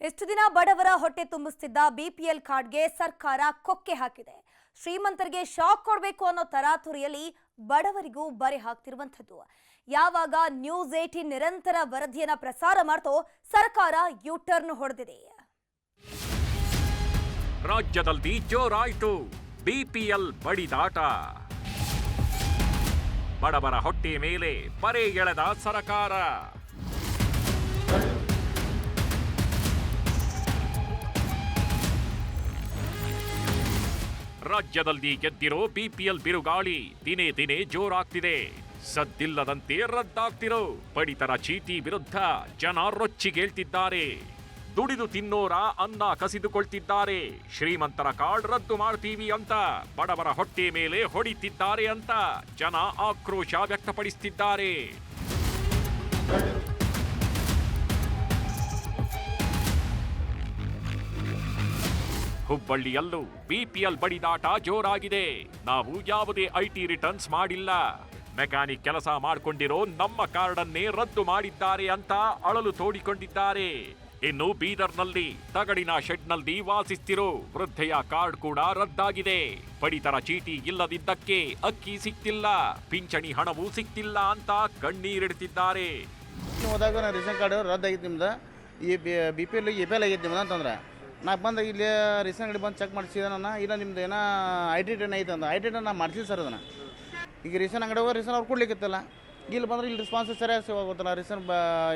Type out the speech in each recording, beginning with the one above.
ಎಷ್ಟು ದಿನ ಬಡವರ ಹೊಟ್ಟೆ ತುಂಬಿಸ್ತಿದ್ದ ಬಿಪಿಎಲ್ ಕಾರ್ಡ್ಗೆ ಸರ್ಕಾರ ಕೊಕ್ಕೆ ಹಾಕಿದೆ. ಶ್ರೀಮಂತರಿಗೆ ಶಾಕ್ ಕೊಡಬೇಕು ಅನ್ನೋ ತರಾತುರಿಯಲ್ಲಿ ಬಡವರಿಗೂ ಬರೆ ಹಾಕ್ತಿರುವಂಥದ್ದು. ಯಾವಾಗ ನ್ಯೂಸ್ ಏಟಿನ್ ನಿರಂತರ ವರದಿಯನ್ನ ಪ್ರಸಾರ ಮಾಡ್ತೋ ಸರ್ಕಾರ ಯೂಟರ್ನ್ ಹೊಡೆದಿದೆ. ರಾಜ್ಯದಲ್ಲಿ ಜೋರಾಯಿತು. ಬಿಪಿಎಲ್ ಬಡಿದಾಟ ಬಡವರ ಹೊಟ್ಟೆ ಮೇಲೆ ಬರೆ ಎಳೆದ ಸರಕಾರ. ರಾಜ್ಯದಲ್ಲಿ ಗೆದ್ದಿರೋ ಬಿಪಿಎಲ್ ಬಿರುಗಾಳಿ ದಿನೇ ದಿನೇ ಜೋರಾಗ್ತಿದೆ. ಸದ್ದಿಲ್ಲದಂತೆ ರದ್ದಾಗ್ತಿರೋ ಪಡಿತರ ಚೀಟಿ ವಿರುದ್ಧ ಜನ ರೊಚ್ಚಿಗೇಳ್ತಿದ್ದಾರೆ ದುಡಿದು ತಿನ್ನೋರ ಅನ್ನ ಕಸಿದುಕೊಳ್ತಿದ್ದಾರೆ. ಶ್ರೀಮಂತರ ಕಾರ್ಡ್ ರದ್ದು ಮಾಡ್ತೀವಿ ಅಂತ ಬಡವರ ಹೊಟ್ಟೆ ಮೇಲೆ ಹೊಡಿತಿದ್ದಾರೆ ಅಂತ ಜನ ಆಕ್ರೋಶ ವ್ಯಕ್ತಪಡಿಸುತ್ತಿದ್ದಾರೆ ಹುಬ್ಬಳ್ಳಿಯಲ್ಲೂ ಬಿಪಿಎಲ್ ಬಡಿದಾಟ ಜೋರಾಗಿದೆ. ನಾವು ಯಾವುದೇ ಐಟಿ ರಿಟರ್ನ್ಸ್ ಮಾಡಿಲ್ಲ. ಮೆಕ್ಯಾನಿಕ್ ಕೆಲಸ ಮಾಡಿಕೊಂಡಿರೋ ನಮ್ಮ ಕಾರ್ಡನ್ನೇ ರದ್ದು ಮಾಡಿದ್ದಾರೆ ಅಂತ ಅಳಲು ತೋಡಿಕೊಂಡಿದ್ದಾರೆ. ಇನ್ನು ಬೀದರ್ನಲ್ಲಿ ತಗಡಿನ ಶೆಡ್ನಲ್ಲಿ ವಾಸಿಸ್ತಿರೋ ವೃದ್ಧೆಯ ಕಾರ್ಡ್ ಕೂಡ ರದ್ದಾಗಿದೆ. ಪಡಿತರ ಚೀಟಿ ಇಲ್ಲದಿದ್ದಕ್ಕೆ ಅಕ್ಕಿ ಸಿಕ್ತಿಲ್ಲ, ಪಿಂಚಣಿ ಹಣವೂ ಸಿಕ್ತಿಲ್ಲ ಅಂತ ಕಣ್ಣೀರಿಡ್ತಿದ್ದಾರೆ ಹೋದಾಗ ಕಾರ್ಡ್ ರದ್ದಾಗಿತ್ತು ನಿಮ್ದು. ಈ B P L A P L ಆಗಿತ್ತು ನಿಮ್ದು ಅಂತಂದ್ರೆ. ನಾ ಬಂದ ಇಲ್ಲಿ ರೀಸೆಂಟ್ಲಿ ಅಂಗಡಿ ಬಂದು ಚೆಕ್ ಮಾಡಿಸಿದ ನಾನು. ಇಲ್ಲ ನಿಮ್ದು ಏನೋ ಐ ಟಿ ಟೆನ್ ಐತೆ ಅಂದ ಐ ಟಿ ಟೆನ್ ನಾನು ಮಾಡಿಸಿ ಸರ್ ಅದನ್ನು. ಈಗ ರೀಸೆಂಟ್ ಅಂಗಡಿ ಹೋಗಿ ರೀಸೆಂಟ್ ಅವ್ರು ಕೊಡ್ಲಿಕ್ಕಿತ್ತಲ್ಲ. ಇಲ್ಲಿ ಬಂದ್ರೆ ಇಲ್ಲಿ ರೆಸ್ಪಾನ್ಸ್ ಸರಿಯಾಗಿ ಸಿಗೋಗುತ್ತಲ್ಲ ರೀಸೆಂಟ್ ಬ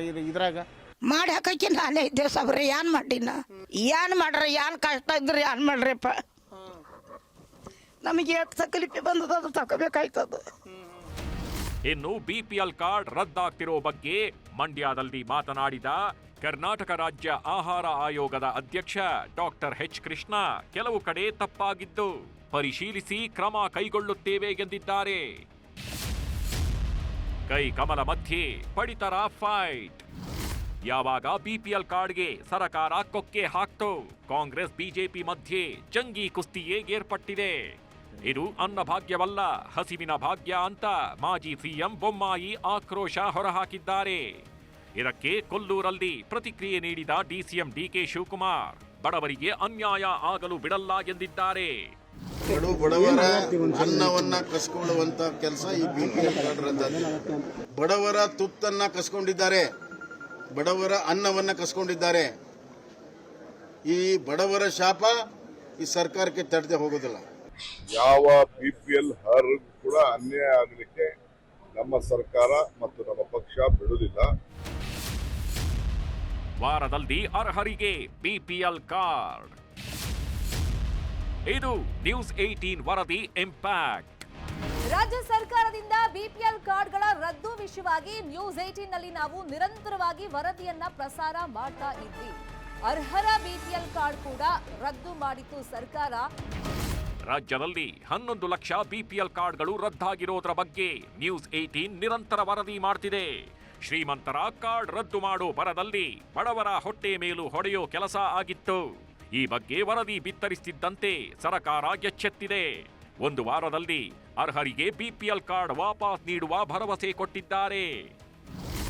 ಇದು ಇದ್ರಾಗ. ಮಾಡಿ ಹಾಕಿ ಅಲ್ಲೇ ಇದ್ದೆ ಸಬ್ರಿ ಏನು ಮಾಡಿನ? ಏನು ಮಾಡ್ರಿ ಏನು ಕಷ್ಟ ಇದ್ರಿ ಏನು ಮಾಡ್ರಿಪ್ಪ? ನಮಗೆ ಎಷ್ಟು ಬಂದದ ಅದು ತಗೋಬೇಕಾಯ್ತದ. ಇನ್ನು ಬಿಪಿಎಲ್ ಕಾರ್ಡ್ ರದ್ದಾಗ್ತಿರೋ ಬಗ್ಗೆ ಮಂಡ್ಯದಲ್ಲಿ ಮಾತನಾಡಿದ ಕರ್ನಾಟಕ ರಾಜ್ಯ ಆಹಾರ ಆಯೋಗದ ಅಧ್ಯಕ್ಷ ಡಾಕ್ಟರ್ ಎಚ್ ಕೃಷ್ಣ, ಕೆಲವು ಕಡೆ ತಪ್ಪಾಗಿದ್ದು ಪರಿಶೀಲಿಸಿ ಕ್ರಮ ಕೈಗೊಳ್ಳುತ್ತೇವೆ ಎಂದಿದ್ದಾರೆ. ಕೈ ಕಮಲ ಮಧ್ಯೆ ಪಡಿತರ ಫೈಟ್ ಯಾವಾಗ ಬಿಪಿಎಲ್ ಕಾರ್ಡ್ಗೆ ಸರಕಾರ ಕೊಕ್ಕೆ ಹಾಕ್ತು? ಕಾಂಗ್ರೆಸ್ ಬಿಜೆಪಿ ಮಧ್ಯೆ ಜಂಗಿ ಕುಸ್ತಿಯೇ ಏರ್ಪಟ್ಟಿದೆ. ಇದು ಅನ್ನಭಾಗ್ಯವಲ್ಲ ಹಸಿವಿನ ಭಾಗ್ಯ ಅಂತ ಮಾಜಿ ಸಿಎಂ ಬೊಮ್ಮಾಯಿ ಆಕ್ರೋಶ ಹೊರಹಾಕಿದ್ದಾರೆ. ಇದಕ್ಕೆ ಕೊಲ್ಲೂರಲ್ಲಿ ಪ್ರತಿಕ್ರಿಯೆ ನೀಡಿದ ಡಿಸಿಎಂ ಡಿಕೆ ಶಿವಕುಮಾರ್, ಬಡವರಿಗೆ ಅನ್ಯಾಯ ಆಗಲು ಬಿಡಲ್ಲ ಎಂದಿದ್ದಾರೆ. ಕಡು ಬಡವರ ಅನ್ನವನ್ನ ಕಸ್ಕೊಳ್ಳುವಂತ ಕೆಲಸ ಈ ಬಡವರ ತುತ್ತನ್ನ ಕಸ್ಕೊಂಡಿದ್ದಾರೆ. ಬಡವರ ಅನ್ನವನ್ನ ಕಸ್ಕೊಂಡಿದ್ದಾರೆ. ಈ ಬಡವರ ಶಾಪ ಈ ಸರ್ಕಾರಕ್ಕೆ ತಡೆದೇ ಹೋಗೋದಿಲ್ಲ. ಯಾವ ಬಿ ಪಿ ಎಲ್ ಹರ್ ಕೂಡ ಅನ್ಯಾಯ ಆಗಲಿಕ್ಕೆ ನಮ್ಮ ಸರ್ಕಾರ ಮತ್ತು ನಮ್ಮ ಪಕ್ಷ ಬಿಡುವುದಿಲ್ಲ. ವಾರದಲ್ಲಿ ಅರ್ಹರಿಗೆ ಬಿಪಿಎಲ್ ಕಾರ್ಡ್. ಇದು ನ್ಯೂಸ್ ಏಟೀನ್ ವರದಿ ಇಂಪ್ಯಾಕ್ಟ್. ರಾಜ್ಯ ಸರ್ಕಾರದಿಂದ ಬಿಪಿಎಲ್ ಕಾರ್ಡ್ಗಳ ರದ್ದು ವಿಷಯವಾಗಿ ನ್ಯೂಸ್ ಏಟೀನ್ನಲ್ಲಿ ನಾವು ನಿರಂತರವಾಗಿ ವರದಿಯನ್ನ ಪ್ರಸಾರ ಮಾಡ್ತಾ ಇದ್ವಿ. ಅರ್ಹರ ಬಿಪಿಎಲ್ ಕಾರ್ಡ್ ಕೂಡ ರದ್ದು ಮಾಡಿತು ಸರ್ಕಾರ. ರಾಜ್ಯದಲ್ಲಿ ಹನ್ನೊಂದು ಲಕ್ಷ ಬಿಪಿಎಲ್ ಕಾರ್ಡ್ಗಳು ರದ್ದಾಗಿರೋದ್ರ ಬಗ್ಗೆ ನ್ಯೂಸ್ ಏಟೀನ್ ನಿರಂತರ ವರದಿ ಮಾಡ್ತಿದೆ. ಶ್ರೀಮಂತರ ಕಾರ್ಡ್ ರದ್ದು ಮಾಡೋ ಬರದಲ್ಲಿ ಬಡವರ ಹೊಟ್ಟೆ ಮೇಲೂ ಹೊಡೆಯೋ ಕೆಲಸ ಆಗಿತ್ತು. ಈ ಬಗ್ಗೆ ವರದಿ ಬಿತ್ತರಿಸುತ್ತಿದ್ದಂತೆ ಸರಕಾರ ಎಚ್ಚೆತ್ತಿದೆ. ಒಂದು ವಾರದಲ್ಲಿ ಅರ್ಹರಿಗೆ ಬಿಪಿಎಲ್ ಕಾರ್ಡ್ ವಾಪಸ್ ನೀಡುವ ಭರವಸೆ ಕೊಟ್ಟಿದ್ದಾರೆ.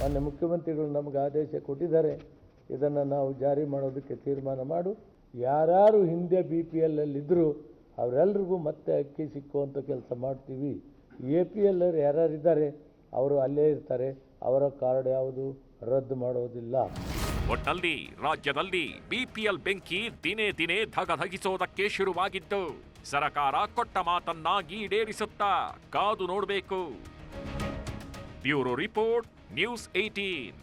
ಮಾನ್ಯ ಮುಖ್ಯಮಂತ್ರಿಗಳು ನಮಗೆ ಆದೇಶ ಕೊಟ್ಟಿದ್ದಾರೆ. ಇದನ್ನು ನಾವು ಜಾರಿ ಮಾಡೋದಕ್ಕೆ ತೀರ್ಮಾನ ಮಾಡು. ಯಾರು ಹಿಂದೆ ಬಿ ಪಿ ಎಲ್ಲಲ್ಲಿದ್ದರು ಅವರೆಲ್ರಿಗೂ ಮತ್ತೆ ಅಕ್ಕಿ ಸಿಕ್ಕುವಂಥ ಕೆಲಸ ಮಾಡ್ತೀವಿ. ಎ ಪಿ ಎಲ್ಲರು ಯಾರ್ಯಾರಿದ್ದಾರೆ, ಅವರು ಅಲ್ಲೇ ಇರ್ತಾರೆ. ಅವರ ಕಾರ್ಡ್ ಯಾವುದು ರದ್ದು ಮಾಡೋದಿಲ್ಲ. ಒಟ್ಟಲ್ಲಿ ರಾಜ್ಯದಲ್ಲಿ ಬಿಪಿಎಲ್ ಬೆಂಕಿ ದಿನೇ ದಿನೇ ಧಗಧಗಿಸೋದಕ್ಕೆ ಶುರುವಾಗಿದ್ದು, ಸರಕಾರ ಕೊಟ್ಟ ಮಾತನ್ನ ಈಡೇರಿಸುತ್ತಾ ಕಾದು ನೋಡಬೇಕು. Bureau report, news eighteen